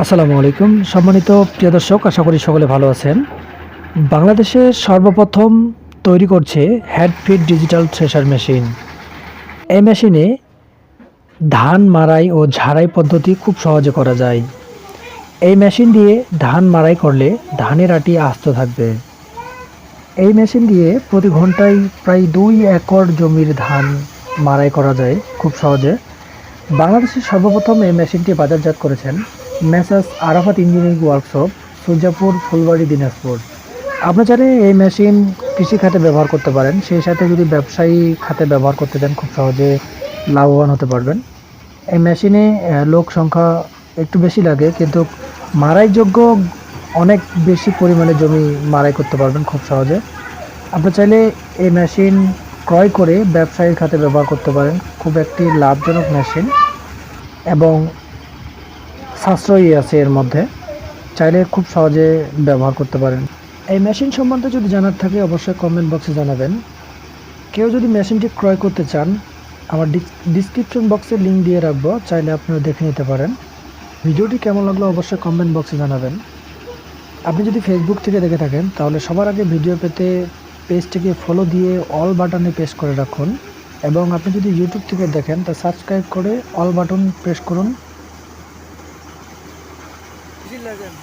আসসালামু আলাইকুম। সম্মানিত প্রিয় দর্শক, আশা করি সকলে ভালো আছেন। বাংলাদেশে সর্বপ্রথম তৈরি করছে হ্যাডফিট ডিজিটাল থ্রেশার মেশিন। এই মেশিনে ধান মারাই ও ঝাড়াই পদ্ধতি খুব সহজে করা যায়। এই মেশিন দিয়ে ধান মারাই করলে ধানের আটি আস্ত থাকবে। এই মেশিন দিয়ে প্রতি ঘন্টায় প্রায় দুই একর জমির ধান মারাই করা যায় খুব সহজে। বাংলাদেশের সর্বপ্রথম এই মেশিনটি বাজারজাত করেছেন messrs Arafat engineering workshop Suryapur Phulbari, Dinajpur. আপনি চাইলে এই মেশিন কৃষি খাতে ব্যবহার করতে পারেন। সেই সাথে যদি ব্যবসায়ী খাতে ব্যবহার করতে চান, খুব সহজে লাভবান হতে পারবেন। এই মেশিনে লোক সংখ্যা একটু বেশি লাগে, কিন্তু মারাইযোগ্য অনেক বেশি পরিমাণে জমি মারাই করতে পারবেন খুব সহজে। আপনি চাইলে এই মেশিন ক্রয় করে ব্যবসায়ীর খাতে ব্যবহার করতে পারেন। খুব একটি লাভজনক মেশিন এবং সাশ্রয়ী আছে এর মধ্যে, চাইলে খুব সহজে ব্যবহার করতে পারেন। এই মেশিন সম্বন্ধে যদি জানার থাকে, অবশ্যই কমেন্ট বক্সে জানাবেন। কেউ যদি মেশিনটি ক্রয় করতে চান, আমার ডিসক্রিপশন বক্সে লিঙ্ক দিয়ে রাখব, চাইলে আপনারা দেখে নিতে পারেন। ভিডিওটি কেমন লাগল অবশ্যই কমেন্ট বক্সে জানাবেন। আপনি যদি ফেসবুক থেকে দেখে থাকেন, তাহলে সবার আগে ভিডিও পেতে পেজটিকে ফলো দিয়ে অল বাটনে প্রেস করে রাখুন। এবং আপনি যদি ইউটিউব থেকে দেখেন, তা সাবস্ক্রাইব করে অল বাটন প্রেস করুন। থাকেন